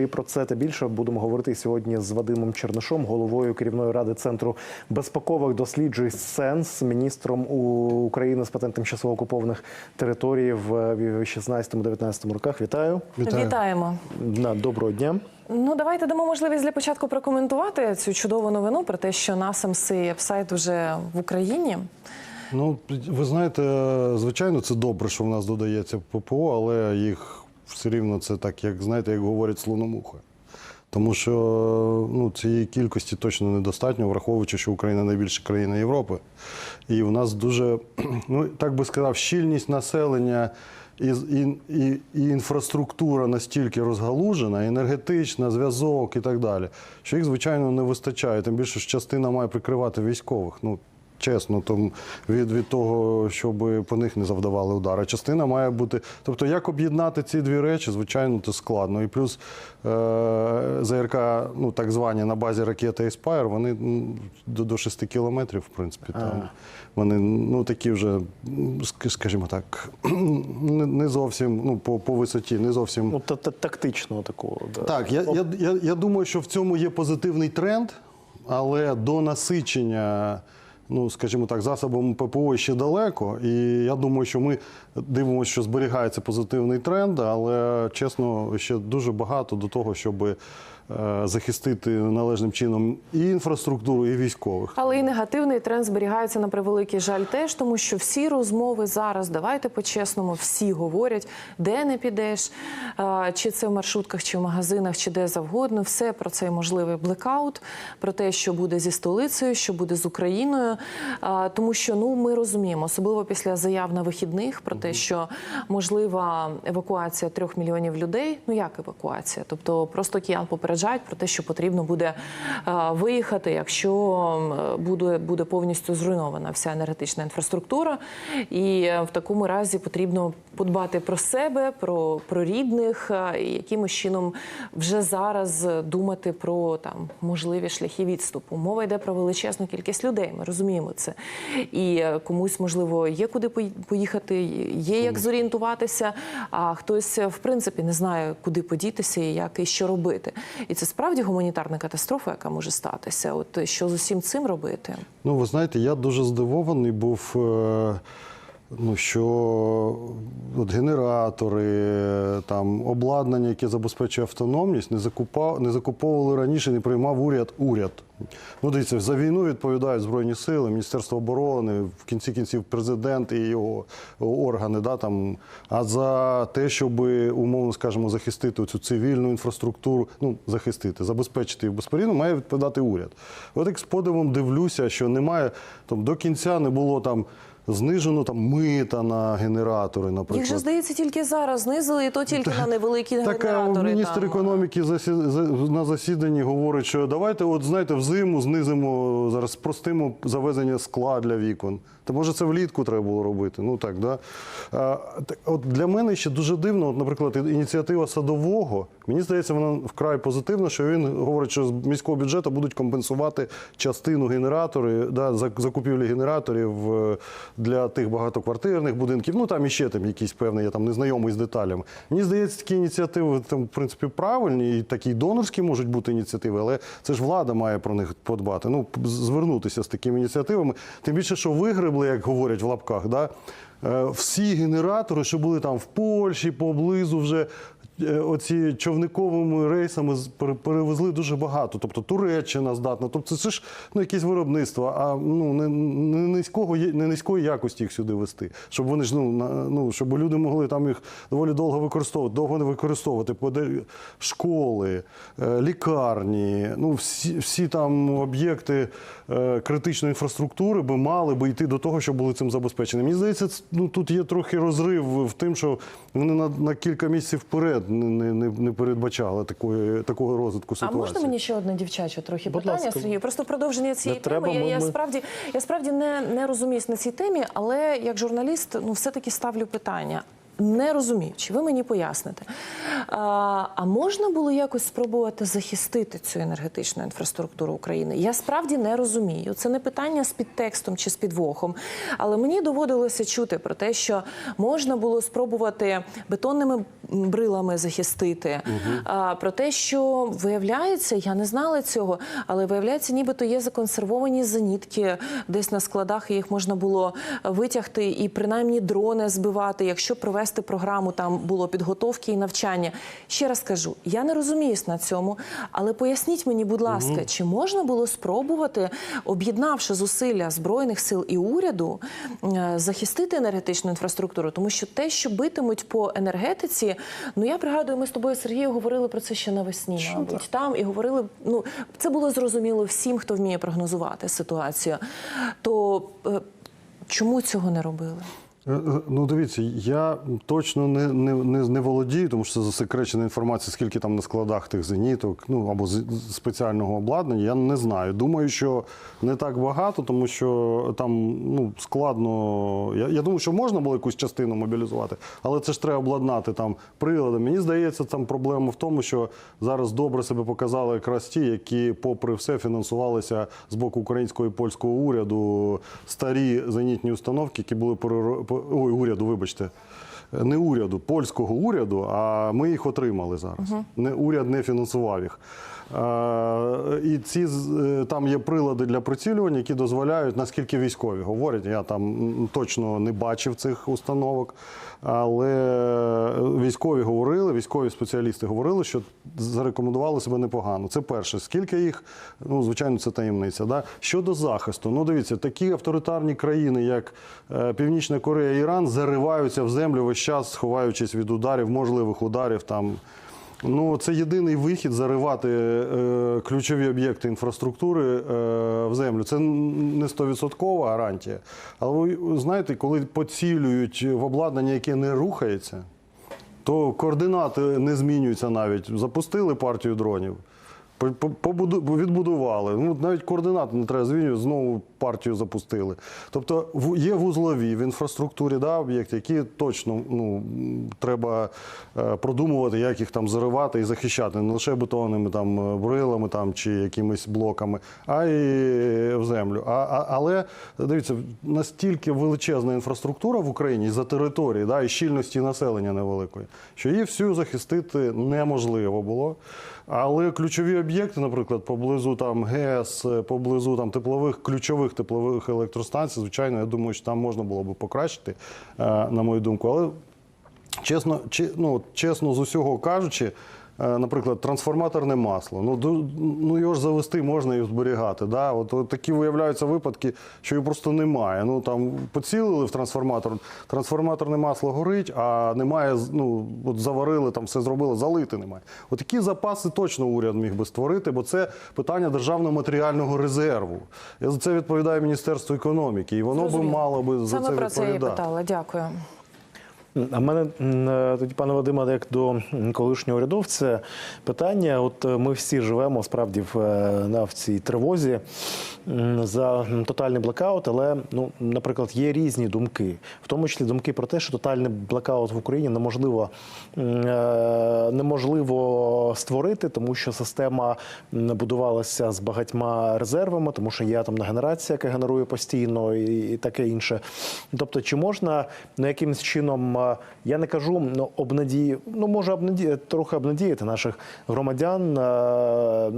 І про це та більше будемо говорити сьогодні з Вадимом Чернишом, головою керівної ради центру безпекових досліджень СЕНС, міністром у- України з питань тимчасово окупованих територій в 16-19 роках. Вітаю Вітаємо. На доброго дня. Ну давайте дамо можливість для початку прокоментувати цю чудову новину про те, що NASAMS сайт уже в Україні. Ну, ви знаєте, звичайно, це добре, що в нас додається ППО, але їх все рівно це так, як знаєте, як говорять слономуха. Тому що ну, цієї кількості точно недостатньо, враховуючи, що Україна найбільша країна Європи. І в нас дуже, ну так би сказав, щільність населення і, і, і, і інфраструктура настільки розгалужена, енергетична, зв'язок і так далі, що їх, звичайно, не вистачає. Тим більше, що частина має прикривати військових. Ну, Чесно, тому від, від того, щоб по них не завдавали удари. Частина має бути. Тобто, як об'єднати ці дві речі, звичайно, це складно. І плюс е, ЗРК, ну так звані на базі ракети Еспайр, вони до, до 6 кілометрів, в принципі, там вони ну такі вже, скажімо так, не, не зовсім ну, по, по висоті, не зовсім. Ну, та- та- тактичного такого. Да. Так, я, я, я, я думаю, що в цьому є позитивний тренд, але до насичення, ну скажімо так, засобами ППО ще далеко. І я думаю, що ми дивимося, що зберігається позитивний тренд, але чесно, ще дуже багато до того, щоб захистити належним чином і інфраструктуру, і військових. Але і негативний тренд зберігається на превеликий жаль теж, тому що всі розмови зараз, давайте по-чесному, всі говорять, де не підеш, чи це в маршрутках, чи в магазинах, чи де завгодно. Все про цей можливий блекаут, про те, що буде зі столицею, що буде з Україною. Тому що ну ми розуміємо, особливо після заяв на вихідних про те, що можлива евакуація трьох мільйонів людей. Ну як евакуація? Тобто просто киян попереджають про те, що потрібно буде е, виїхати, якщо буде, буде повністю зруйнована вся енергетична інфраструктура. І е, в такому разі потрібно подбати про себе, про, про рідних, е, і якимось чином вже зараз думати про там можливі шляхи відступу. Мова йде про величезну кількість людей. Ми розуміємо це. І комусь можливо є куди поїхати, є як зорієнтуватися. А хтось в принципі не знає, куди подітися і як і що робити. І це справді гуманітарна катастрофа, яка може статися. От е, що з усім цим робити? Ну, ви знаєте, я дуже здивований був. е, Ну, що от генератори, там обладнання, яке забезпечує автономність, не закупав, не закуповували раніше, не приймав уряд уряд. Ну, дивіться, за війну відповідають Збройні сили, Міністерство оборони, в кінці кінців президент і його органи. Да, там, а за те, щоб, умовно скажемо, захистити цю цивільну інфраструктуру, ну, захистити, забезпечити їх безперервно, має відповідати уряд. От як з подивом дивлюся, що немає, там, до кінця не було там. Знижено там мита на генератори, наприклад. Їх же здається тільки зараз знизили, і то тільки на невеликі Так генератори. міністр там. економіки засі- на засіданні говорить, що давайте, от знаєте, взиму знизимо зараз, спростимо завезення скла для вікон. Та може це влітку треба було робити. Ну так, да. А, от для мене ще дуже дивно, от, наприклад, ініціатива садового. Мені здається, вона вкрай позитивна, що він говорить, що з міського бюджету будуть компенсувати частину генераторів, да, закупівлі генераторів е, для тих багатоквартирних будинків. Ну там іще там якісь певні, я там не знайомий з деталями. Мені здається, такі ініціативи там, в принципі, правильні, і такі донорські можуть бути ініціативи, але це ж влада має про них подбати. Ну, звернутися з такими ініціативами. Тим більше, що вигребли, як говорять в лапках, да, е, всі генератори, що були там в Польщі, поблизу вже. Е, Оці човниковими рейсами перевезли дуже багато. Тобто Туреччина здатна. Тобто це ж ну, якісь виробництва, а ну не, не низького не низької якості їх сюди вести, щоб вони ж ну, на- ну щоб люди могли там їх доволі довго використовувати, довго не використовувати. Школи, е, лікарні, ну всі, всі там об'єкти е, критичної інфраструктури би мали би йти до того, щоб були цим забезпечені. Мені здається, ну тут є трохи розрив в тим, що вони на, на кілька місяців вперед не, не, не, передбачали такої, такого розвитку А можна мені ще одне дівчаче трохи Будь питання, ласка. Сергію? Просто продовження цієї Не теми. треба, я, ми- я справді я справді не, не розуміюсь на цій темі, але як журналіст, ну все таки ставлю питання. не розумію, чи ви мені поясните. А, а можна було якось спробувати захистити цю енергетичну інфраструктуру України? Я справді не розумію. Це не питання з підтекстом чи з підвохом. Але мені доводилося чути про те, що можна було спробувати бетонними брилами захистити. А, про те, що виявляється, я не знала цього, але виявляється, нібито є законсервовані зенітки десь на складах, і їх можна було витягти і принаймні дрони збивати, якщо провести програму там було підготовки і навчання. Ще раз кажу, я не розуміюсь на цьому, але поясніть мені, будь ласка, чи можна було спробувати, об'єднавши зусилля збройних сил і уряду, е, захистити енергетичну інфраструктуру? Тому що те, що битимуть по енергетиці, ну я пригадую, ми з тобою Сергію говорили про це ще навесні, мабуть, там і говорили. Ну це було зрозуміло всім, хто вміє прогнозувати ситуацію. То е, чому цього не робили? Е, е, Ну, дивіться, я точно не, не, не, не володію, тому що це засекречена інформація, скільки там на складах тих зеніток, ну або з- спеціального обладнання. Я не знаю. Думаю, що не так багато, тому що там ну, складно. Я, я думаю, що можна було якусь частину мобілізувати, але це ж треба обладнати там прилади. Мені здається, там проблема в тому, що зараз добре себе показали якраз ті, які, попри все, фінансувалися з боку українського і польського уряду старі зенітні установки, які були переро- по- ой, уряду, вибачте. Не уряду, польського уряду, а ми їх отримали зараз. Не уряд не фінансував їх. Е, і ці е, там є прилади для прицілювання, які дозволяють, наскільки військові говорять. Я там точно не бачив цих установок, але військові говорили, військові спеціалісти говорили, що зарекомендували себе непогано. Це перше. Скільки їх, ну звичайно, це таємниця. Да? Щодо захисту, ну дивіться, такі авторитарні країни, як е, Північна Корея і Іран, зариваються в землю весь час, сховаючись від ударів, можливих ударів там. Ну, це єдиний вихід заривати е, ключові об'єкти інфраструктури е, в землю. Це не 100% гарантія. Але ви знаєте, коли поцілюють в обладнання, яке не рухається, то координати не змінюються навіть. Запустили партію дронів, відбудували. Ну, навіть координати не треба змінювати, знову партію запустили. Тобто є вузлові в інфраструктурі да, об'єкти, які точно ну, треба е, продумувати, як їх там заривати і захищати. Не лише бетонними там, е, брилами там, чи якимись блоками, а й в землю. А, а, але дивіться, настільки величезна інфраструктура в Україні за території, да, і щільності населення невеликої, що її всю захистити неможливо було. Але ключові об'єкти, наприклад, поблизу там ГЕС, поблизу там теплових ключових теплових електростанцій, звичайно, я думаю, що там можна було би покращити, е, на мою думку. Але чесно, ну, чесно з усього кажучи, наприклад, трансформаторне масло. Ну, ду- ну його ж завести можна і зберігати. Да? От, от такі виявляються випадки, що його просто немає. Ну там поцілили в трансформатор, трансформаторне масло горить, а немає, ну от заварили, там все зробили, залити немає. От такі запаси точно уряд міг би створити, бо це питання державного матеріального резерву. І за це відповідає Міністерство економіки, і воно би мало би за Саме це про це і питала. Дякую. А в мене е, тоді, пане Вадиме, як до колишнього урядовця, питання. От е, ми всі живемо справді в, е, на, в цій тривозі за тотальний блекаут, але, ну, наприклад, є різні думки, в тому числі думки про те, що тотальний блекаут в Україні неможливо, неможливо створити, тому що система будувалася з багатьма резервами, тому що є атомна генерація, яка генерує постійно і, таке інше. Тобто, чи можна ну, якимось чином, я не кажу, ну, обнадії, ну може обнаді... трохи обнадіяти наших громадян,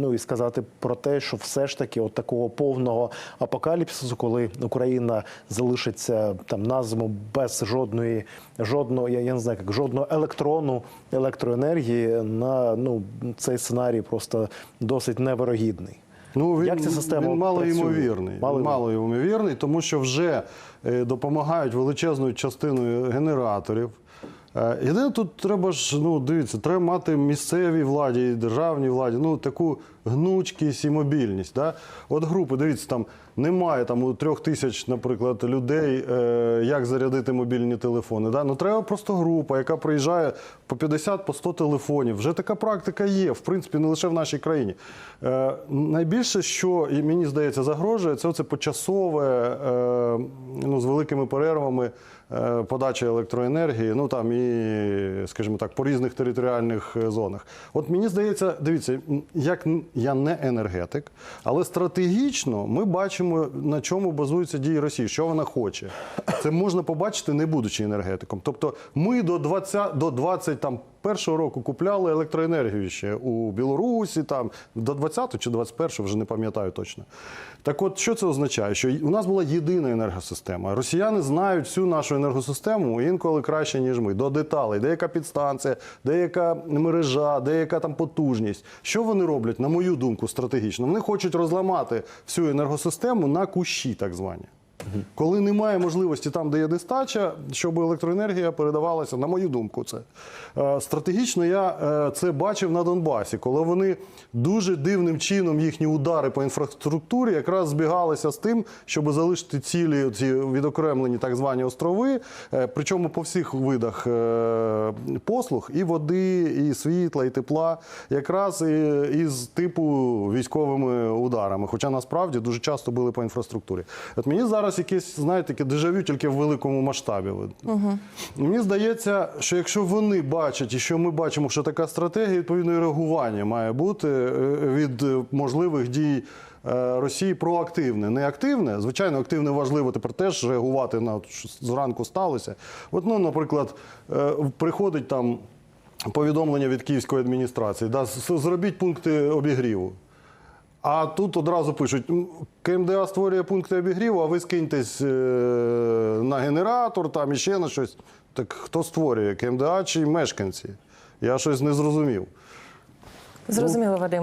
ну і сказати про те, що все ж таки от такого повного апокаліпсису, коли Україна залишиться там на зиму без жодної, жодного, я, я не знаю, як жодного електрону, електроенергії, на ну цей сценарій просто досить невирогідний. Ну, він, Як ця система він мало ймовірний, Мало- Малоймовірний, тому що вже е, допомагають величезною частиною генераторів. Е, Єдине, тут треба ж, ну, дивіться, треба мати місцевій владі і державній владі, ну, таку гнучкість і мобільність. Да? От групи, дивіться, там немає там у трьох тисяч, наприклад, людей, е, як зарядити мобільні телефони. Да? Ну треба просто група, яка приїжджає по 50 по 100 телефонів. Вже така практика є, в принципі, не лише в нашій країні. Е, найбільше, що і мені здається, загрожує, це оце почасове, е, ну, з великими перервами. е, Подача електроенергії, ну там і, скажімо так, по різних територіальних е, зонах. От мені здається, дивіться, як я не енергетик, але стратегічно ми бачимо, на чому базуються дії Росії, що вона хоче. Це можна побачити, не будучи енергетиком. Тобто, ми до 20, до 20 там, першого року купляли електроенергію ще у Білорусі, там до 20 чи 21 вже не пам'ятаю точно. Так от, що це означає? Що у нас була єдина енергосистема. Росіяни знають всю нашу енергосистему інколи краще, ніж ми. До деталей, деяка підстанція, деяка мережа, деяка там потужність. Що вони роблять, на мою думку, стратегічно? Вони хочуть розламати всю енергосистему на кущі, так звані. Коли немає можливості там, де є нестача, щоб електроенергія передавалася, на мою думку, це Е, стратегічно я е, це бачив на Донбасі, коли вони дуже дивним чином їхні удари по інфраструктурі якраз збігалися з тим, щоб залишити цілі ці відокремлені так звані острови, е, причому по всіх видах послуг і води, і світла, і тепла, якраз із типу військовими ударами. Хоча насправді дуже часто били по інфраструктурі. От мені зараз якесь, знаєте, таке дежавю тільки в великому масштабі. Угу. Мені здається, що якщо вони бачать, і що ми бачимо, що така стратегія, відповідно, і реагування має бути е, від е, можливих дій. е, Росії проактивне, не активне. Звичайно, активне важливо тепер теж реагувати на що зранку сталося. От, ну, наприклад, приходить там повідомлення від київської адміністрації, да, зробіть пункти обігріву. А тут одразу пишуть: КМДА створює пункти обігріву, а ви скиньтесь е, на генератор там і ще на щось. Так хто створює? КМДА чи мешканці? Я щось не зрозумів. Зрозуміло, Вадиме.